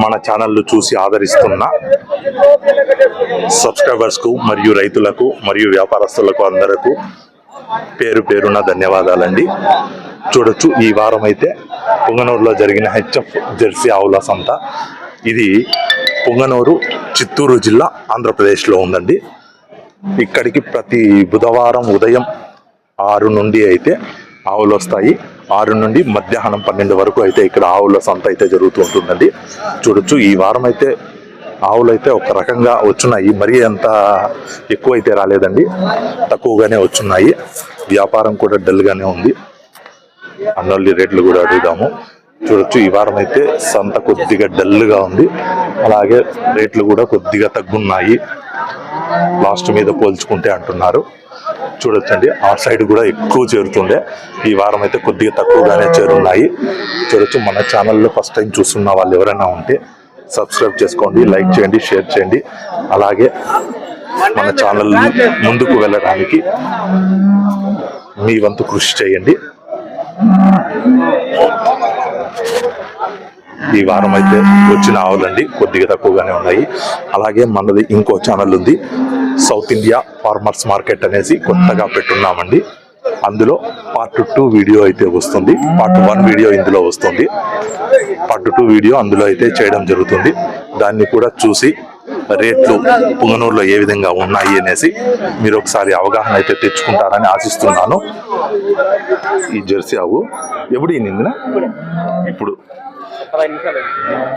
మన ఛానల్ను చూసి ఆదరిస్తున్న సబ్స్క్రైబర్స్కు మరియు రైతులకు మరియు వ్యాపారస్తులకు అందరకు పేరు పేరున ధన్యవాదాలండి. చూడొచ్చు ఈ వారం అయితే పొంగనూరులో జరిగిన హెచ్ఎఫ్ జెర్సీ ఆవుల సంత. ఇది పొంగనూరు చిత్తూరు జిల్లా ఆంధ్రప్రదేశ్లో ఉందండి. ఇక్కడికి ప్రతి బుధవారం ఉదయం ఆరు నుండి అయితే ఆవులు వస్తాయి ఆరు నుండి మధ్యాహ్నం పన్నెండు వరకు అయితే ఇక్కడ ఆవుల సంత అయితే జరుగుతూ ఉంటుందండి. చూడొచ్చు ఈ వారం అయితే ఆవులు అయితే ఒక రకంగా వచ్చున్నాయి. మరీ అంత ఎక్కువ అయితే రాలేదండి. తక్కువగానే వచ్చున్నాయి. వ్యాపారం కూడా డల్గానే ఉంది. అన్నోళ్ళి రేట్లు కూడా అడుగుదాము. చూడొచ్చు ఈ వారం అయితే సంత కొద్దిగా డల్గా ఉంది. అలాగే రేట్లు కూడా కొద్దిగా తగ్గున్నాయి. లాస్ట్ మీద పోల్చుకుంటే అంటున్నారు. చూడొచ్చండి. ఆ సైడ్ కూడా ఎక్కువ చేరుతుండే. ఈ వారం అయితే కొద్దిగా తక్కువగానే చేరున్నాయి. చూడొచ్చు మన ఛానల్లో ఫస్ట్ టైం చూస్తున్న వాళ్ళు ఎవరైనా ఉంటే సబ్స్క్రైబ్ చేసుకోండి లైక్ చేయండి షేర్ చేయండి. అలాగే మన ఛానల్ ముందుకు వెళ్ళడానికి మీ వంతు కృషి చేయండి. ఈ వారం అయితే వచ్చిన ఆవులండి కొద్దిగా తక్కువగానే ఉన్నాయి. అలాగే మనది ఇంకో ఛానల్ ఉంది సౌత్ ఇండియా ఫార్మర్స్ మార్కెట్ అనేసి కొత్తగా పెట్టున్నామండి. అందులో పార్ట్ టూ వీడియో అయితే వస్తుంది పార్ట్ వన్ వీడియో ఇందులో వస్తుంది. పార్ట్ టూ వీడియో అందులో అయితే చేయడం జరుగుతుంది. దాన్ని కూడా చూసి రేట్లు పుంగనూరులో ఏ విధంగా ఉన్నాయి అనేసి మీరు ఒకసారి అవగాహన అయితే తెచ్చుకుంటారని ఆశిస్తున్నాను. ఈ జెర్సీ ఆవు ఎప్పుడు ఈనిందిన? ఇప్పుడు.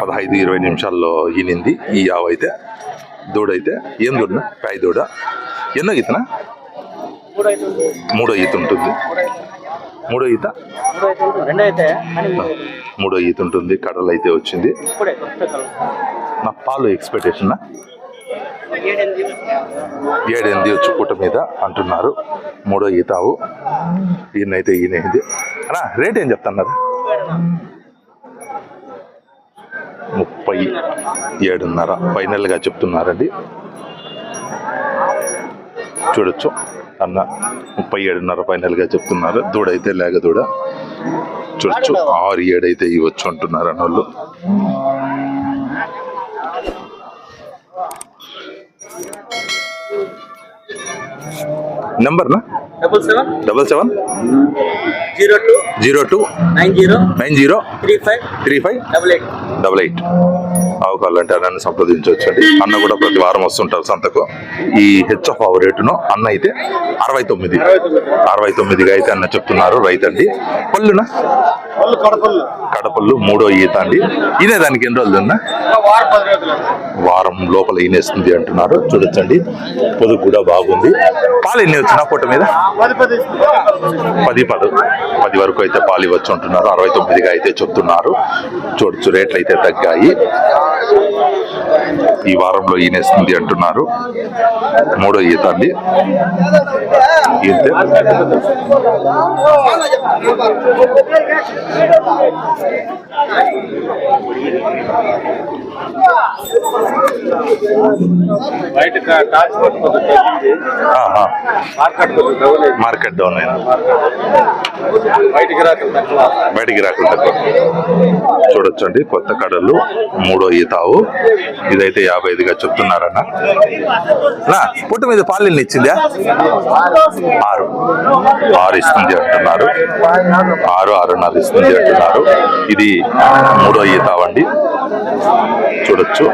పదహైదు ఇరవై నిమిషాల్లో ఈనింది. ఈ ఆవు అయితే దూడైతే ఏం దూడన? కాయ దూడ. ఎన్నో ఈతనా మూడో ఈత ఉంటుంది. మూడో ఈత మూడో ఈత ఉంటుంది. కడలు అయితే వచ్చింది. నా పాలు ఎక్స్పెక్టేషన్ ఏడెనిమిది. వచ్చి పూట మీద అంటున్నారు. మూడో ఈతావు ఈయనైతే ఈయన ఇది అన్నా రేట్ ఏం చెప్తున్నారు? ముప్పై ఏడున్నర. ఫైనల్గా చెప్తున్నారండి. చూడొచ్చు. అన్న ముప్పై ఏడున్నర ఫైనల్గా చెప్తున్నారు. దూడైతే లేక దూడ. చూడొచ్చు. ఆరు ఏడైతే ఇవ్వచ్చు అంటున్నారు అన్నోళ్ళు నెంబర్నా? Double seven? Double seven. Zero two? Zero two. Nine zero? Nine zero. Three five? Three five. Double eight. Double eight. అవకాశాలు అంటే నన్ను సంప్రదించవచ్చండి. అన్న కూడా ప్రతి వారం వస్తుంటారు సంతకు. ఈ హెచ్ఎఫ్ ఆవు రేటును అన్న అయితే అరవై తొమ్మిది. అరవై తొమ్మిదిగా అయితే అన్న చెప్తున్నారు రైతండి. పళ్ళున? వాళ్ళు కడపల్లు కడపళ్ళు మూడో ఈత అండి. ఈనే దానికి ఎన్ని రోజులు ఉన్నా వారం లోపల ఈనేస్తుంది అంటున్నారు. చూడొచ్చండి. పొదుగు కూడా బాగుంది. పాలు ఎన్ని వచ్చినా పూట మీద? పది పది. పది వరకు అయితే పాలు ఇవ్వచ్చు అంటున్నారు. అరవై తొమ్మిదిగా అయితే చెప్తున్నారు. చూడొచ్చు రేట్లు అయితే తగ్గాయి. ఈ వారంలో ఈనేస్తుంది అంటున్నారు. మూడో ఈత. అండి ఈతే. మార్కెట్ డౌన్ అయింది. మార్కెట్ బయటికి రాకుండా తక్కువ బయటికి రాకుండా చూడొచ్చండి కొత్త కడలు మూడో ఈతావు. ఇదైతే యాభై ఐదుగా చెప్తున్నారన్న. నా మీద పాలు ఇచ్చిందా? ఆరు. ఆరు ఇస్తుంది అంటున్నారు. ఆరు ఆరున్నర ఇస్తుంది అంటున్నారు. ఇది మూడో ఈతావండి. చూడొచ్చు.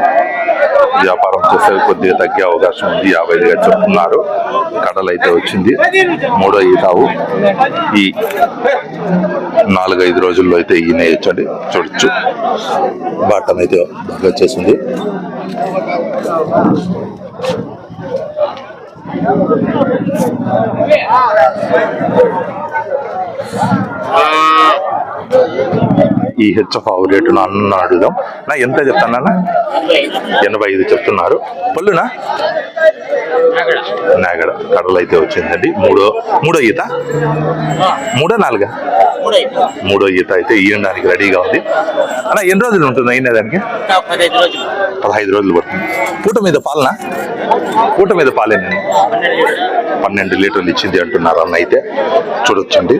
వ్యాపారం చేసే కొద్దిగా తగ్గే అవకాశం ఉంది యాభై ఐదుగా చెప్తున్నారు. కడలు అయితే వచ్చింది. మూడో ఈతావు. ఈ నాలుగైదు రోజుల్లో అయితే ఈనేయచ్చండి చూడొచ్చు బాటం అయితే బాగా వచ్చేసింది ఈ హెచ్ఎఫ్ ఆవు రేటును అన్న అడుగుదాం నా ఎంత చెప్తానన్నా ఎనభై ఐదు చెప్తున్నారు. పళ్ళునా నాగడ. కడలు అయితే వచ్చిందండి. మూడో మూడో ఈత? మూడో నాలుగా? మూడో ఈత అయితే ఇయ్యడానికి రెడీగా ఉంది. అన్న ఎన్ని రోజులు ఉంటుంది అయినా దానికి పదహైదు రోజులు. పదహైదు రోజులు పడుతుంది. పూట మీద పాలన? పూట మీద పాలేనండి. పన్నెండు లీటర్లు. ఇచ్చింది అంటున్నారు అన్న అయితే చూడొచ్చండి.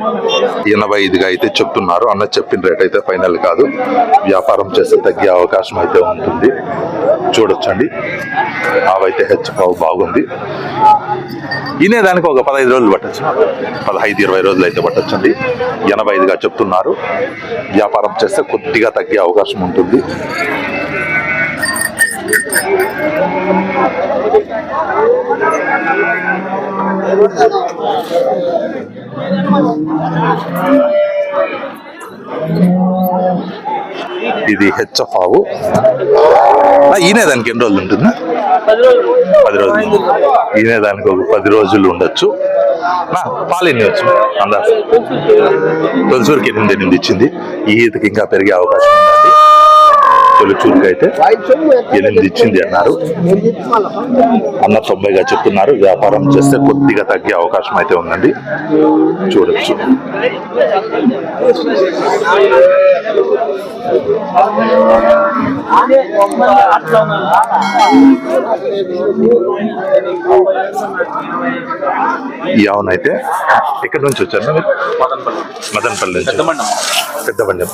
ఎనభై ఐదుగా అయితే చెప్తున్నారు. అన్న చెప్పిన రేట్ అయితే ఫైనల్ కాదు. వ్యాపారం చేస్తే తగ్గే అవకాశం అయితే ఉంటుంది. చూడొచ్చండి. అవైతే హెచ్చపావు బాగుంది. ఇనే దానికి ఒక పదహైదు రోజులు పట్టచ్చు. పదహైదు ఇరవై రోజులు అయితే పట్టచ్చండి. ఎనభై ఐదుగా చెప్తున్నారు. వ్యాపారం చేస్తే కొద్దిగా తగ్గే అవకాశం ఉంటుంది. ఇది హెచ్ఎఫ్ ఆవు. ఈనే దానికి ఎన్ని రోజులు ఉంటుందా? పది రోజులు. ఈనే దానికి ఒక పది రోజులు ఉండొచ్చు. నా పాలు ఎన్ని వచ్చు? అందా. తొలిసూరికి ఎనిమిది ఎనిమిది ఇచ్చింది. ఈ ఈతకి ఇంకా పెరిగే అవకాశం ఉందండి. తొలిచూరుకి అయితే ఎనిమిది ఇచ్చింది అన్నారు. అన్న తొంభైగా చెప్తున్నారు వ్యాపారం చేస్తే కొద్దిగా తగ్గే అవకాశం అయితే ఉందండి. చూడొచ్చు. ఆవునైతే ఎక్కడి నుంచి వచ్చారు? మదనపల్లి నుంచి. పెద్ద మండం పెద్ద మండ్యం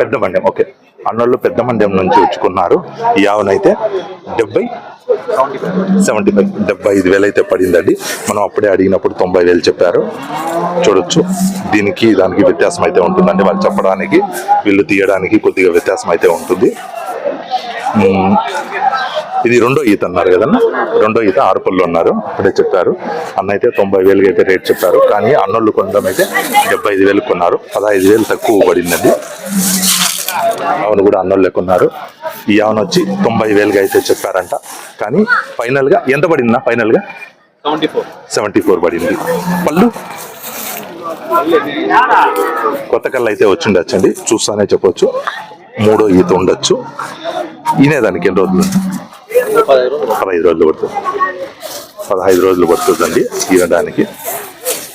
పెద్ద మండ్యం ఓకే. అన్నోళ్ళు పెద్ద మండ్యం నుంచి వచ్చుకున్నారు ఈ ఆవునైతే డెబ్బై సెవెంటీ ఫైవ్ డెబ్బై ఐదు వేలు అయితే పడిందండి. మనం అప్పుడే అడిగినప్పుడు తొంభై వేలు చెప్పారు. చూడొచ్చు. దీనికి దానికి వ్యత్యాసం అయితే ఉంటుందండి. వాళ్ళు చెప్పడానికి వీళ్ళు తీయడానికి కొద్దిగా వ్యత్యాసం అయితే ఉంటుంది. ఇది రెండో ఈత అన్నారు కదన్నా? రెండో ఈత ఆరు పళ్ళు ఉన్నారు అప్పుడే చెప్పారు. అన్న అయితే తొంభై వేలుకి అయితే రేట్ చెప్పారు. కానీ అన్నోళ్ళు కొనడం అయితే డెబ్బై ఐదు వేలు కొన్నారు. పదహైదు వేలు తక్కువ పడిందండి. అవును కూడా అన్నోళ్ళే కొన్నారు ఈ ఆవును వచ్చి తొంభై వేలుగా అయితే చెప్పారంట. కానీ ఫైనల్గా ఎంత పడిందా ఫైనల్గా సెవెంటీ ఫోర్ పడింది. పళ్ళు? కొత్త కళ్ళు అయితే వచ్చిండొచ్చండి. చూస్తానే చెప్పొచ్చు. మూడో ఈత ఉండొచ్చు. ఈనే దానికి ఎన్ని రోజులు? పదహైదు రోజులు పడుతుంది. పదహైదు రోజులు పడుతుందండి ఈనడానికి.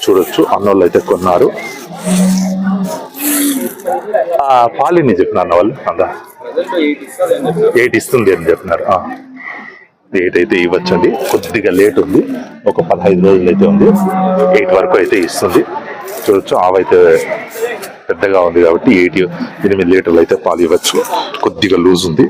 చూడొచ్చు. అన్నోళ్ళు అయితే కొన్నారు. పాలిని చెప్పినారు అన్న వాళ్ళు అందా? ఎయిట్ ఇస్తుంది అని చెప్పినారు ఎయిట్ అయితే ఇవ్వచ్చండి. కొద్దిగా లేట్ ఉంది. ఒక పదహైదు రోజులు అయితే ఉంది. ఎయిట్ వరకు అయితే ఇస్తుంది. చూడొచ్చు ఆవైతే పెద్దగా ఉంది కాబట్టి ఎయిట్ ఎనిమిది లీటర్లు అయితే పాలు ఇవ్వచ్చు. కొద్దిగా లూజ్ ఉంది.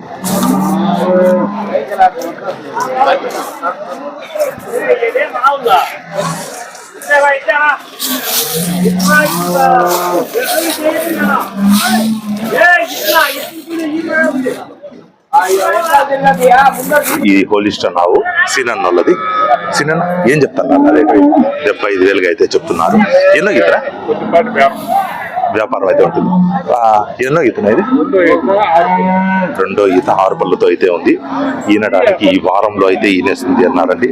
ఈ హోలిస్టర్ నావు సినన్ వాళ్ళది సినన్ ఏం చెప్తాను రేటు డెబ్బై ఐదు వేలుగా అయితే చెప్తున్నారు. ఎన్నో గీతరా వ్యాపారం. అయితే ఉంటుంది. ఆ, ఎన్నో గీతనా ఇది రెండో ఈత ఆరు పళ్ళతో అయితే ఉంది. ఈనడానికి ఈ వారంలో అయితే ఈనేస్తుంది అన్నారండి.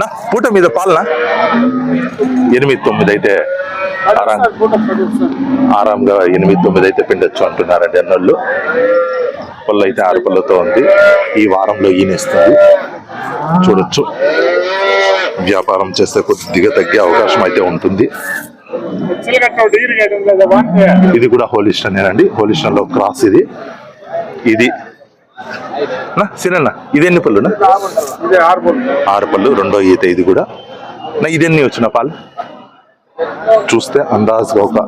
నా పూట మీద పాలనా? ఎనిమిది తొమ్మిది అయితే ఆరాం ఆరాంగా ఎనిమిది తొమ్మిది అయితే పిండొచ్చు అంటున్నారండి అన్నోళ్ళు. పళ్ళు అయితే ఆరు పళ్ళతో ఉంది. ఈ వారంలో ఈనేస్తుంది చూడొచ్చు. వ్యాపారం చేస్తే కొద్దిగా తగ్గే అవకాశం అయితే ఉంటుంది. ఇది కూడా హోలిస్టన్ అండి. హోలిస్టన్లో క్రాస్ ఇది. ఇది నా సినన్న ఇది ఎన్ని పళ్ళునా ఆరు పళ్ళు రెండో ఈత ఇది కూడా. నా ఇది ఎన్ని వచ్చిన పాలు? చూస్తే అందాజుగా ఒక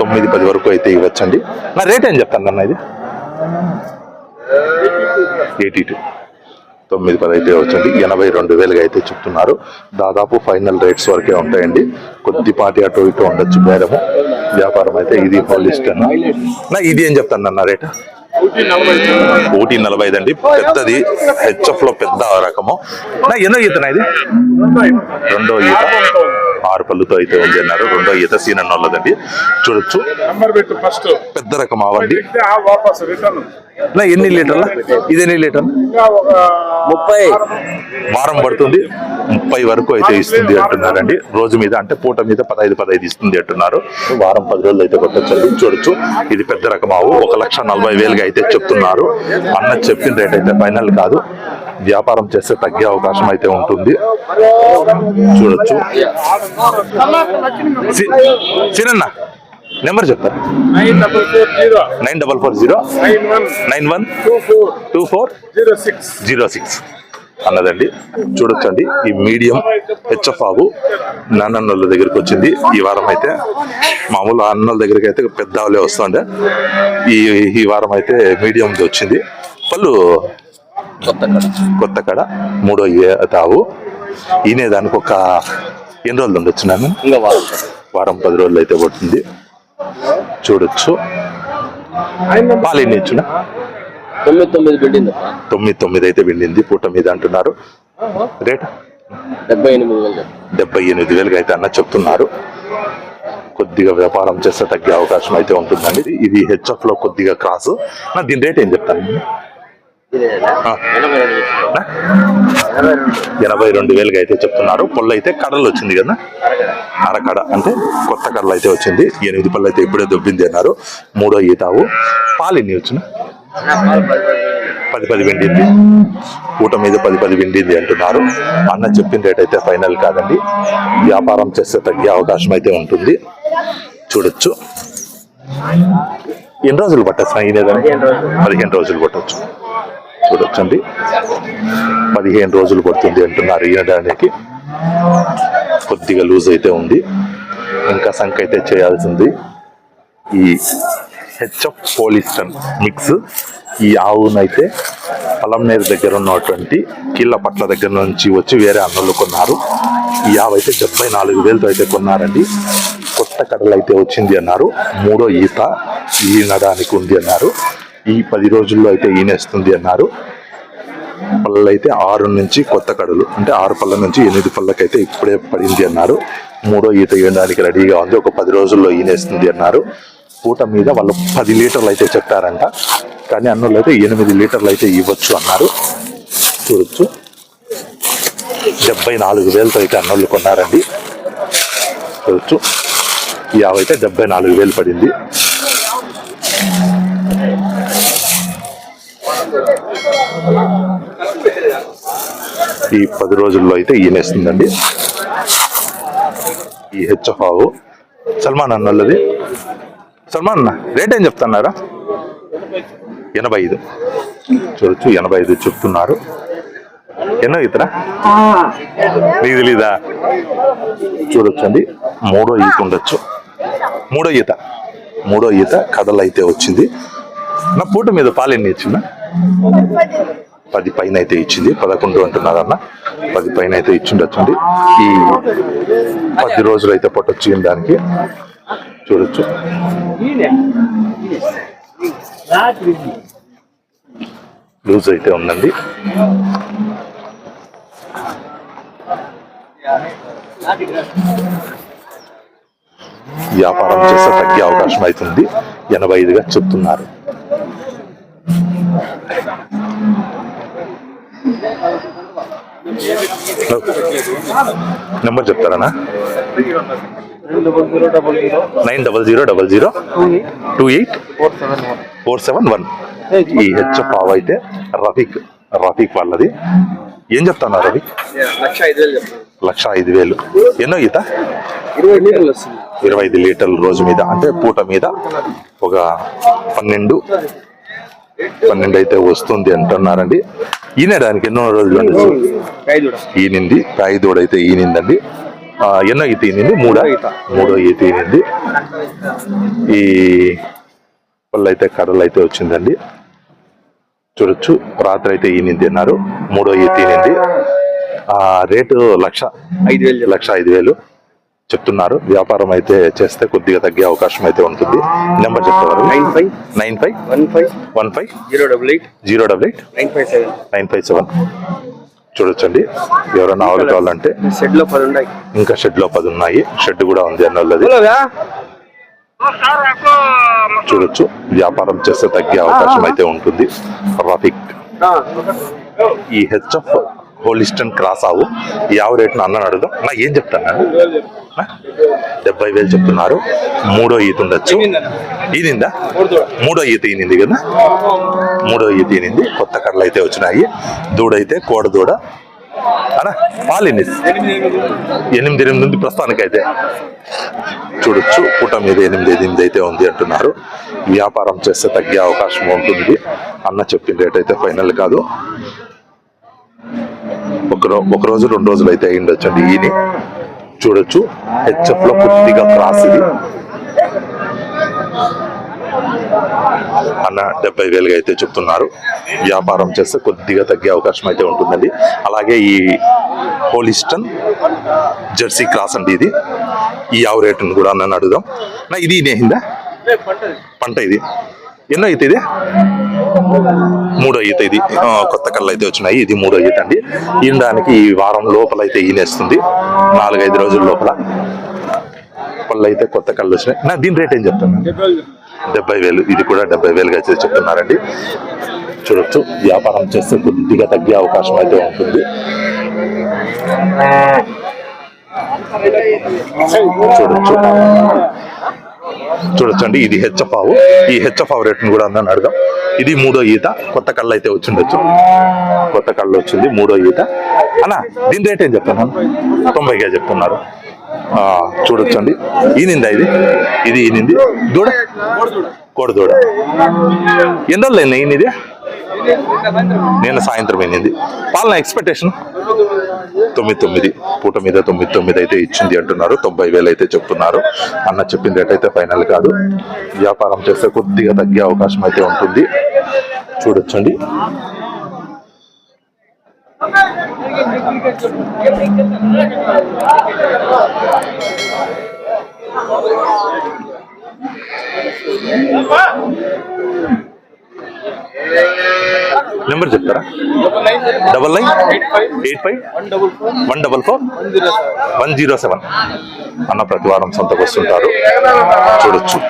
తొమ్మిది పది వరకు అయితే ఇవ్వచ్చండి. నా రేట్ ఏం చెప్తాను అన్న ఇది? Eighty two. తొమ్మిది పది అయితే వచ్చండి ఎనభై రెండు వేలుగా అయితే చెప్తున్నారు. దాదాపు ఫైనల్ రేట్స్ వరకే ఉంటాయండి. కొద్దిపాటి అటు ఇటు ఉండొచ్చు బేరము. వ్యాపారం అయితే ఇది హోలిస్టన్? నా ఇది ఏం చెప్తాను అన్న రేట్? ఒకటి నలభై ఐదు అండి. పెద్దది హెచ్ఎఫ్లో పెద్ద రకము. నా ఎన్నో ఈతనా ఇది? రెండో ఈత. ఆరు పళ్ళుతో అయితే ఉంది అన్నారు. రెండో ఈత సీనన్ వాళ్ళదండి చూడొచ్చు. నంబర్ పెట్టు ఫస్ట్ పెద్ద రకం ఆవండి. ఎన్ని లీటర్ల? ఇది ఎన్ని లీటర్ ఇంకా ఒక ముప్పై. వారం పడుతుంది. ముప్పై వరకు అయితే ఇస్తుంది అంటున్నారండి. రోజు మీద అంటే పూట మీద పదహైదు పదహైదు ఇస్తుంది అంటున్నారు. వారం పది రోజులు అయితే కొట్టచ్చండి. చూడొచ్చు. ఇది పెద్ద రకం ఆవు. ఒక లక్ష నలభై వేలుగా అయితే చెప్తున్నారు. అన్న చెప్పిన రేట్ అయితే ఫైనల్ కాదు. వ్యాపారం చేస్తే తగ్గే అవకాశం అయితే ఉంటుంది. చూడొచ్చు. సినన్న నెంబర్ చెప్తారు nine double four zero. Nine one. Two four. Zero six. Zero six. అన్నదండి. చూడొచ్చండి. ఈ మీడియం హెచ్ఎఫ్ ఆవు నాన్నన్నోళ్ళ దగ్గరికి వచ్చింది. ఈ వారం అయితే మామూలు అన్నోళ్ళ దగ్గరికి అయితే పెద్ద ఆవులే వస్తుండే. ఈ ఈ వారం అయితే మీడియం వచ్చింది. పళ్ళు కొత్త కడ మూడో ఆవు ఈయనే దానికి ఒక ఎన్ని రోజులు ఉండొచ్చు నన్ను? ఇంకా వాళ్ళు వారం పది రోజులు అయితే పడుతుంది. చూడొచ్చు. పాలు ఎన్ని ఇచ్చిన తొమ్మిది తొమ్మిది బిల్డింగ్ తొమ్మిది తొమ్మిది అయితే వెళ్ళింది. పూట మీద అంటున్నారు. రేట్? డెబ్బై ఎనిమిది వేలు. డెబ్బై ఎనిమిది వేలుగా అయితే అన్న చెప్తున్నారు. కొద్దిగా వ్యాపారం చేస్తే తగ్గే అవకాశం అయితే ఉంటుందండి. ఇది హెచ్ఎఫ్లో కొద్దిగా క్రాస్. నా దీని రేట్ ఏం చెప్తాను. ఎనభై రెండు వేలుగా అయితే చెప్తున్నారు. పళ్ళు అయితే కడలు వచ్చింది కదా? అరకడ అంటే కొత్త కడలు అయితే వచ్చింది. ఎనిమిది పళ్ళు అయితే ఇప్పుడే దొబ్బింది అన్నారు. మూడో ఈతావు. పాలు ఎన్ని వచ్చిన? పది పది వెండింది. ఊట మీద పది పది వెండింది అంటున్నారు. అన్న చెప్పిన రేట్ అయితే ఫైనల్ కాదండి. వ్యాపారం చేస్తే తగ్గే అవకాశం అయితే ఉంటుంది. చూడొచ్చు. ఎన్ని రోజులు పట్టచ్చు? ఈయనేదాన్ని పదిహేను రోజులు. పదిహేను రోజులు పట్టచ్చు. చూడొచ్చండి. పదిహేను రోజులు పడుతుంది అంటున్నారు ఈయనడానికి కొద్దిగా లూజ్ అయితే ఉంది. ఇంకా సంఖ్య అయితే చేయాల్సింది. ఈ హెచ్ఎఫ్ పోలిస్టన్ మిక్స్ ఈ ఆవునైతే పలంనేరు దగ్గర ఉన్నటువంటి కీళ్ళ పట్ల దగ్గర నుంచి వచ్చి వేరే అన్నలు కొన్నారు. ఈ ఆవు అయితే డెబ్బై నాలుగు వేలతో అయితే కొన్నారండి. కొత్త కడలు అయితే వచ్చింది అన్నారు. మూడో ఈత ఈనడానికి ఉంది అన్నారు. ఈ పది రోజుల్లో అయితే ఈనేస్తుంది అన్నారు. పళ్ళు అయితే ఆరు నుంచి కొత్త కడలు అంటే ఆరు పళ్ళ నుంచి ఎనిమిది పళ్ళకైతే ఇప్పుడే పడింది అన్నారు. మూడో ఈత వేయడానికి రెడీగా ఉంది ఒక పది రోజుల్లో ఈనేస్తుంది అన్నారు. పూట మీద వాళ్ళు పది లీటర్లు అయితే చెప్పారంట కానీ అన్నోళ్ళు అయితే ఎనిమిది లీటర్లు అయితే ఇవ్వచ్చు అన్నారు. చూడొచ్చు. డెబ్బై నాలుగు వేలతో అయితే అన్నోళ్ళు కొన్నారండి. చూడొచ్చు. యావైతే అయితే డెబ్బై నాలుగు వేలు పడింది. ఈ పది రోజుల్లో అయితే ఈనేస్తుందండి ఈ హెచ్ఎఫ్ ఆవు. సల్మాన్ అన్నది. సల్మాన్ అన్న రేట్ ఏం చెప్తున్నారా? ఎనభై ఐదు. చూడొచ్చు ఎనభై ఐదు చెప్తున్నారు. ఎన్నో ఇతరా? ఇది లేదా చూడొచ్చండి. మూడో ఈత ఉండొచ్చు. మూడో ఈత. మూడో ఈత కథలు అయితే వచ్చింది. నా పూట మీద పాలు ఎన్ని ఇచ్చిందా పది పైన అయితే ఇచ్చింది పదకొండు అంటున్నారన్న పది పైన అయితే ఇచ్చిండొచ్చండి. ఈ పది రోజులు అయితే పట్టొచ్చు దానికి. చూడొచ్చు. లూజ్ అయితే ఉందండి. వ్యాపారం చేస్తే తగ్గే అవకాశం అవుతుంది. ఎనభై ఐదుగా చెప్తున్నారు. నెంబర్ చెప్తారా nine double zero double zero two eight four seven one. ఈ హెచ్ఎఫ్ పావ్ అయితే రఫీక్ రఫీక్ వాళ్ళది. ఏం చెప్తాను రఫీక్ లక్ష ఐదు వేలు ఎన్నో ఈత? ఇరవై ఇరవై ఐదు లీటర్ల రోజు మీద అంటే పూట మీద ఒక పన్నెండు పన్నెండు అయితే వస్తుంది అంటున్నారండి. ఈనడానికి ఎన్నో రోజులు ఈనింది. కాయిదోడు అయితే ఈనిందండి. ఎన్నో ఈత ఈనింది? మూడో. మూడో ఈత. ఈనింది. ఈ పళ్ళు అయితే కర్రలు అయితే వచ్చిందండి. చూడొచ్చు. రాత్రి అయితే ఈనింది అన్నారు. మూడో ఈత ఈనింది. ఆ రేటు లక్ష. ఐదు వేలు లక్ష ఐదు వేలు. చెప్తున్నారు. వ్యాపారం అయితే చేస్తే కొద్దిగా తగ్గే అవకాశం అయితే ఉంటుంది. నెంబర్ చెప్తారు nine five nine five one five one five zero double eight zero double eight nine five seven nine five seven చూడొచ్చండి. ఎవరైనా ఆవులు కావాలంటే షెడ్లో పది ఉన్నాయి. ఇంకా షెడ్లో పది ఉన్నాయి. షెడ్ కూడా ఉంది అన్నది చూడొచ్చు. వ్యాపారం చేస్తే తగ్గే అవకాశం అయితే ఉంటుంది. రఫిక్ ఈ హెచ్ఎఫ్ హోలిస్టన్ క్రాస్ ఆవు యావ ఆవు రేటును అన్న అడుగుదాం. నా ఏం చెప్తాను నా? డెబ్బై వేలు చెప్తున్నారు. మూడో ఈత ఉండొచ్చు. ఈనిందా? మూడో ఈత ఈనింది కదా? మూడో ఈత ఈనింది. కొత్త కర్రలు అయితే వచ్చినాయి. దూడైతే కోడ దూడ. అనా పాలు ఎన్ని? ఎనిమిది ఎనిమిది ఉంది ప్రస్తుతానికైతే. చూడొచ్చు. పూట మీద ఎనిమిది ఎనిమిది అయితే ఉంది అంటున్నారు. వ్యాపారం చేస్తే తగ్గే అవకాశం ఉంటుంది. అన్న చెప్పిన రేట్ అయితే ఫైనల్ కాదు. ఒక ఒక రోజు రెండు రోజులు అయితే అయి ఉండొచ్చండి ఈయన. చూడొచ్చు. హెచ్ఎఫ్లో కొద్దిగా క్రాస్ ఇది. అన్న డెబ్బై వేలుగా అయితే చెప్తున్నారు. వ్యాపారం చేస్తే కొద్దిగా తగ్గే అవకాశం అయితే ఉంటుందండి. అలాగే ఈ హోలిస్టన్ జెర్సీ క్రాస్ అండి ఇది. ఈ ఆవు రేటును కూడా నన్ను అడుగుదాం. నా ఇది నేహిందా పంట ఇది. ఎన్నో అయితే ఇది? మూడో ఈత ఇది. కొత్త కళ్ళు అయితే వచ్చినాయి. ఇది మూడో ఈత అండి. ఈనడానికి ఈ వారం లోపల అయితే ఈనేస్తుంది. నాలుగైదు రోజుల లోపల పళ్ళు అయితే కొత్త కళ్ళు వచ్చినాయి. నా దీని రేట్ ఏం చెప్తాను డెబ్బై వేలు. ఇది కూడా డెబ్బై వేలుగా అయితే చెప్తున్నారండి. చూడొచ్చు. వ్యాపారం చేస్తే కొద్దిగా తగ్గే అవకాశం అయితే ఉంటుంది. చూడొచ్చు. చూడొచ్చండి. ఇది హెచ్ఎఫ్ ఆవు ఈ హెచ్ఎఫ్ ఆవు రేట్ను కూడా అందరిని అడదాం ఇది మూడో ఈత. కొత్త కళ్ళు అయితే వచ్చిండొచ్చు. కొత్త కళ్ళు వచ్చింది. మూడో ఈత. అన్న దీని రేట్ ఏం చెప్తాను తొంభైగా చెప్తున్నారు. చూడొచ్చండి. ఈనిందా ఇది? ఇది ఈనింది దూడ? కోడి దూడ. ఎన్ని రోజులు అయింది ఈయనది నేను సాయంత్రం అయినది పాలన ఎక్స్పెక్టేషన్ తొమ్మిది తొమ్మిది పూట మీద తొమ్మిది తొమ్మిది అయితే ఇచ్చింది అంటున్నారు. తొంభై వేలు అయితే చెప్తున్నారు. అన్న చెప్పిన రేట్ అయితే ఫైనల్ కాదు. వ్యాపారం చేస్తే కొద్దిగా తగ్గే అవకాశం అయితే ఉంటుంది. చూడొచ్చండి. నెంబర్ చెప్తారా? Double nine? Eight five? One double four? One zero seven. అన్న ప్రతి వారం సొంతకు వస్తుంటారు. చూడొచ్చు.